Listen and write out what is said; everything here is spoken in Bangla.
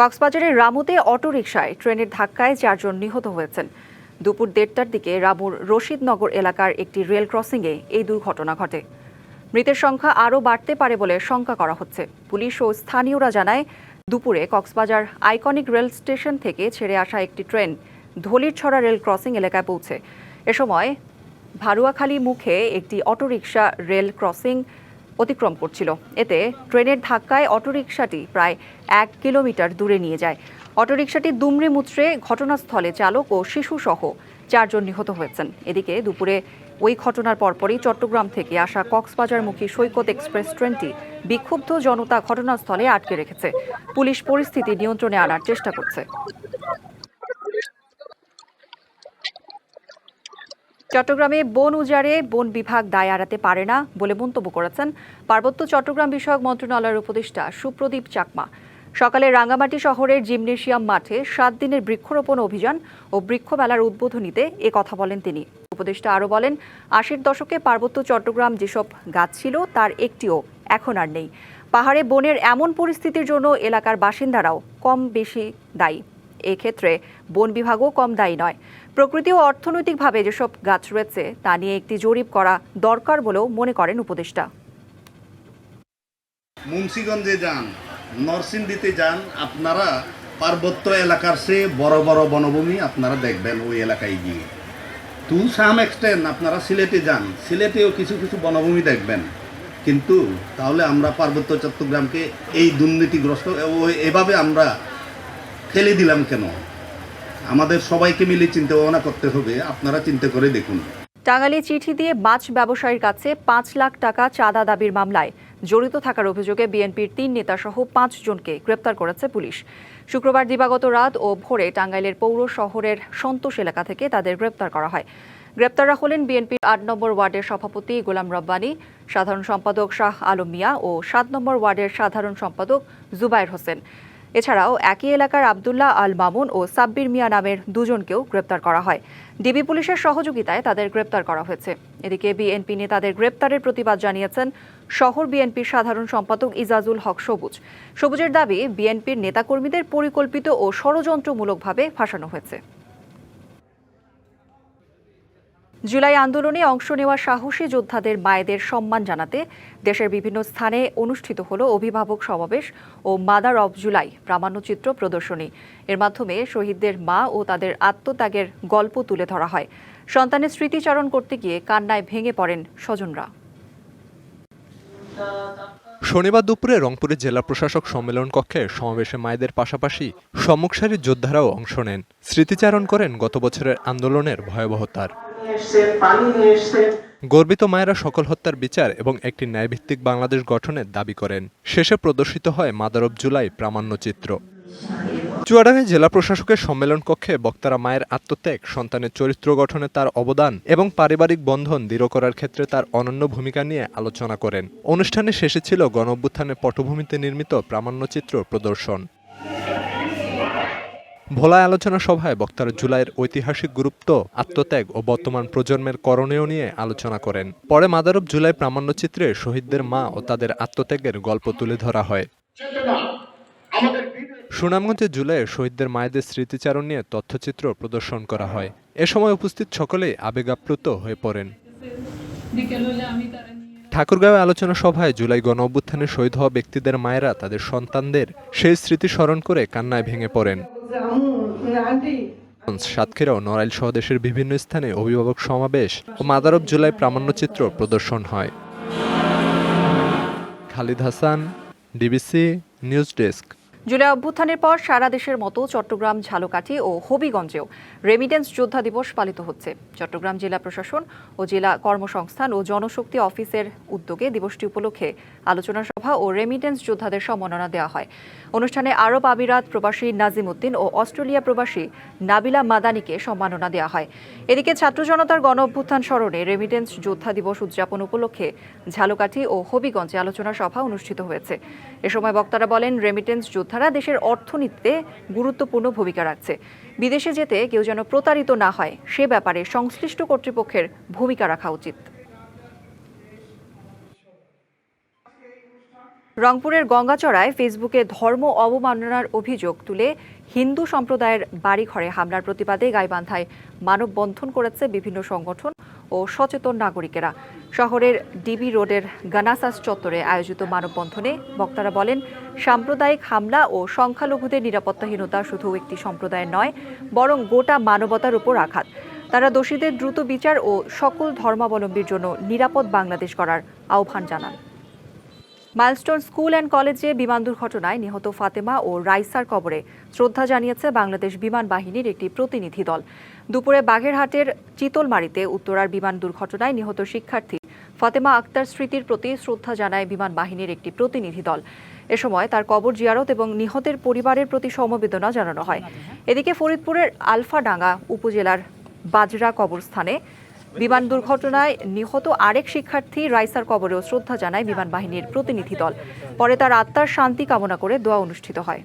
কক্সবাজারের রামুতে অটোরিকশায় ট্রেনের ধাক্কায় চারজন নিহত হয়েছেন। দুপুর দেড়টার দিকে রামুর রশিদনগর এলাকার একটি রেল ক্রসিংয়ে এই দুর্ঘটনা ঘটে। মৃতের সংখ্যা আরও বাড়তে পারে বলে শঙ্কা করা হচ্ছে। পুলিশ ও স্থানীয়রা জানায়, দুপুরে কক্সবাজার আইকনিক রেল স্টেশন থেকে ছেড়ে আসা একটি ট্রেন ধলিরছড়া রেল ক্রসিং এলাকায় পৌঁছে। এ সময় ভারুয়াখালী মুখে একটি অটোরিকশা রেল ক্রসিং অতিক্রম করছিল। এতে ট্রেনের ধাক্কায় অটোরিকশাটি প্রায় এক কিলোমিটার দূরে নিয়ে যায়। অটোরিকশাটি দুমড়ে মুচড়ে ঘটনাস্থলে চালক ও শিশুসহ চারজন নিহত হয়েছেন। এদিকে দুপুরে ওই ঘটনার পরপরই চট্টগ্রাম থেকে আসা কক্সবাজারমুখী সৈকত এক্সপ্রেস ট্রেনটি বিক্ষুব্ধ জনতা ঘটনাস্থলে আটকে রেখেছে। পুলিশ পরিস্থিতি নিয়ন্ত্রণে আনার চেষ্টা করছে। চট্টগ্রামে বন উজাড়ে বন বিভাগ দায় এড়াতে পারে না বলে মন্তব্য করেছেন পার্বত্য চট্টগ্রাম বিষয়ক মন্ত্রণালয়ের উপদেষ্টা সুপ্রদীপ চাকমা। সকালে রাঙ্গামাটি শহরের জিমনেশিয়াম মাঠে সাত দিনের বৃক্ষরোপণ অভিযান ও বৃক্ষ মেলার উদ্বোধনীতে এ কথা বলেন তিনি। উপদেষ্টা আরও বলেন, আশির দশকে পার্বত্য চট্টগ্রাম যেসব গাছ ছিল তার একটিও এখন আর নেই। পাহাড়ে বনের এমন পরিস্থিতির জন্য এলাকার বাসিন্দারাও কম বেশি দায়ী। এক্ষেত্রে বন বিভাগও কম দায়ী নয়। প্রকৃতি ও অর্থনৈতিকভাবে যেসব গাছ রয়েছে, তা নিয়ে একটি জরিপ করা দরকার বলেও মনে করেন উপদেষ্টা। মুন্সিগঞ্জে যান, নরসিংদীতে যান, আপনারা পার্বত্য এলাকার চেয়ে বড় বড় বনভূমি আপনারা দেখবেন ওই এলাকায় গিয়ে। টু সাম এক্সটেন্ট আপনারা সিলেটে যান, সিলেটেও কিছু কিছু বনভূমি দেখবেন। কিন্তু তাহলে আমরা পার্বত্য চট্টগ্রামকে এই দুর্নীতিগ্রস্ত এভাবে আমরা ফেলে দিলাম কেন? আমাদের সবাইকে মিলে চিন্তা ভাবনা করতে হবে, আপনারা চিন্তা করে দেখুন। টাঙ্গাইলে চিঠি দিয়ে মাছ ব্যবসায়ীর কাছে পাঁচ লাখ টাকা চাঁদা দাবির মামলায় জড়িত থাকার অভিযোগে বিএনপির তিন নেতাসহ পাঁচ জনকে গ্রেপ্তার করেছে পুলিশ। শুক্রবার দিবাগত রাত ও ভোরে টাঙ্গাইলের পৌর শহরের সন্তোষ এলাকা থেকে তাদের গ্রেপ্তার করা হয়। গ্রেপ্তাররা হলেন বিএনপির আট নম্বর ওয়ার্ডের সভাপতি গোলাম রব্বানী, সাধারণ সম্পাদক শাহ আলম মিয়া ও সাত নম্বর ওয়ার্ডের সাধারণ সম্পাদক জুবাইর হোসেন। এছাড়াও একই এলাকার আবদুল্লাহ আল মামুন ও সাব্বির মিয়া নামের দুজনকেও গ্রেপ্তার করা হয়। ডিবি পুলিশের সহযোগিতায় তাদের গ্রেপ্তার করা হয়েছে। এদিকে বিএনপি নেতাদের গ্রেপ্তারের প্রতিবাদ জানিয়েছেন শহর বিএনপির সাধারণ সম্পাদক ইজাজুল হক সবুজ। সবুজের দাবি, বিএনপির নেতাকর্মীদের পরিকল্পিত ও ষড়যন্ত্রমূলকভাবে ফাঁসানো হয়েছে। জুলাই আন্দোলনে অংশ নেওয়া সাহসী যোদ্ধাদের মায়েদের সম্মান জানাতে দেশের বিভিন্ন স্থানে অনুষ্ঠিত হলো অভিভাবক সমাবেশ ও মাদার অব জুলাই প্রামাণ্যচিত্র প্রদর্শনী। এর মাধ্যমে শহীদদের মা ও তাদের আত্মত্যাগের গল্প তুলে ধরা হয়। সন্তানের স্মৃতিচারণ করতে গিয়ে কান্নায় ভেঙে পড়েন স্বজনরা। শনিবার দুপুরে রংপুরের জেলা প্রশাসক সম্মেলন কক্ষে সমাবেশে মায়েদের পাশাপাশি সম্মুখ সারির যোদ্ধারাও অংশ নেন। স্মৃতিচারণ করেন গত বছরের আন্দোলনের ভয়াবহতার। গর্বিত মায়েরা সকল হত্যার বিচার এবং একটি ন্যায়ভিত্তিক বাংলাদেশ গঠনের দাবি করেন। শেষে প্রদর্শিত হয় মাদারব জুলাই প্রামাণ্যচিত্র চুয়াডাঙ্গায় জেলা প্রশাসকের সম্মেলন কক্ষে বক্তারা মায়ের আত্মত্যাগ, সন্তানের চরিত্র গঠনে তার অবদান এবং পারিবারিক বন্ধন দৃঢ় করার ক্ষেত্রে তার অনন্য ভূমিকা নিয়ে আলোচনা করেন। অনুষ্ঠানে শেষে ছিল গণ পটভূমিতে নির্মিত প্রামাণ্যচিত্র প্রদর্শন। ভোলায় আলোচনা সভায় বক্তারা জুলাইয়ের ঐতিহাসিক গুরুত্ব, আত্মত্যাগ ও বর্তমান প্রজন্মের করণীয় নিয়ে আলোচনা করেন। পরে মাদারব জুলাই প্রামাণ্যচিত্রে শহীদদের মা ও তাদের আত্মত্যাগের গল্প তুলে ধরা হয়। সুনামগঞ্জে জুলাইয়ে শহীদদের মায়েদের স্মৃতিচারণ নিয়ে তথ্যচিত্র প্রদর্শন করা হয়। এ সময় উপস্থিত সকলেই আবেগাপ্লুত হয়ে পড়েন। ঠাকুরগাঁও আলোচনা সভায় জুলাই গণ অভ্যুত্থানে শহীদ হওয়া ব্যক্তিদের মায়েরা তাদের সন্তানদের সেই স্মৃতি স্মরণ করে কান্নায় ভেঙে পড়েন। সাতক্ষীরা ও নড়াইল সহ দেশের বিভিন্ন স্থানে অভিভাবক সমাবেশ ও মাদারব জুলাই প্রামাণ্যচিত্র প্রদর্শন হয়। Khalid Hasan, DBC news desk. July অভ্যুত্থানের পর সারা দেশের মতো চট্টগ্রাম, ঝালকাঠি ও হবিগঞ্জেও রেমিটেন্স যোদ্ধা দিবস পালিত হচ্ছে। চট্টগ্রাম জেলা প্রশাসন ও জেলা কর্মসংস্থান ও জনশক্তি অফিসের উদ্যোগে দিবসটি উপলক্ষে আলোচনা সভা ও রেমিটেন্স যোদ্ধাদের সম্মাননা দেওয়া হয়। অনুষ্ঠানে আরব আমিরাত প্রবাসী নাজিম উদ্দিন ও অস্ট্রেলিয়া প্রবাসী নাবিলা মাদানিকে সম্মাননা দেওয়া হয়। এদিকে ছাত্র জনতার গণ অভ্যুত্থান স্মরণে রেমিটেন্স যোদ্ধা দিবস উদযাপন উপলক্ষে ঝালকাঠি ও হবিগঞ্জে আলোচনা সভা অনুষ্ঠিত হয়েছে। এ সময় বক্তারা বলেন রেমিটেন্স যোদ্ধারা দেশের অর্থনীতিতে গুরুত্বপূর্ণ ভূমিকা রাখছে। বিদেশে যেতে কেউ যেন প্রতারিত না হয়, সে ব্যাপারে সংশ্লিষ্ট কর্তৃপক্ষের ভূমিকা রাখা উচিত। রংপুরের গঙ্গাচড়ায় ফেসবুকে ধর্ম অবমাননার অভিযোগ তুলে হিন্দু সম্প্রদায়ের বাড়িঘরে হামলার প্রতিবাদে গাইবান্ধায় মানববন্ধন করেছে বিভিন্ন সংগঠন। ও সচেতন নাগরিকেরা। শহরের ডিবি রোডের গানাসাস চত্বরে আয়োজিত মানববন্ধনে বক্তারা বলেন, সাম্প্রদায়িক হামলা ও সংখ্যালঘুদের নিরাপত্তাহীনতা শুধু একটি সম্প্রদায়ের নয়, বরং গোটা মানবতার উপর আঘাত। তারা দোষীদের দ্রুত বিচার ও সকল ধর্মাবলম্বীর জন্য নিরাপদ বাংলাদেশ করার আহ্বান জানান। মাইলস্টোন স্কুল অ্যান্ড কলেজে বিমান দুর্ঘটনায় নিহত ফাতেমা ও রাইসার কবরে শ্রদ্ধা জানিয়েছে বাংলাদেশ বিমান বাহিনীর একটি প্রতিনিধি দল। দুপুরে বাগেরহাটের চিতলমারিতে উত্তরার বিমান দুর্ঘটনায় নিহত শিক্ষার্থী ফাতেমা আক্তার স্মৃতির প্রতি শ্রদ্ধা জানায় বিমান বাহিনীর একটি প্রতিনিধি দল। এ সময় তার কবর জিয়ারত এবং নিহতের পরিবারের প্রতি সমবেদনা জানানো হয়। এদিকে ফরিদপুরের আলফাডাঙ্গা উপজেলার বাজরা কবরস্থানে বিমান দুর্ঘটনায় নিহত আরেক শিক্ষার্থী রাইসার কবরেও শ্রদ্ধা জানায় বিমান বাহিনীর প্রতিনিধি দল। পরে তার আত্মার শান্তি কামনা করে দোয়া অনুষ্ঠিত হয়।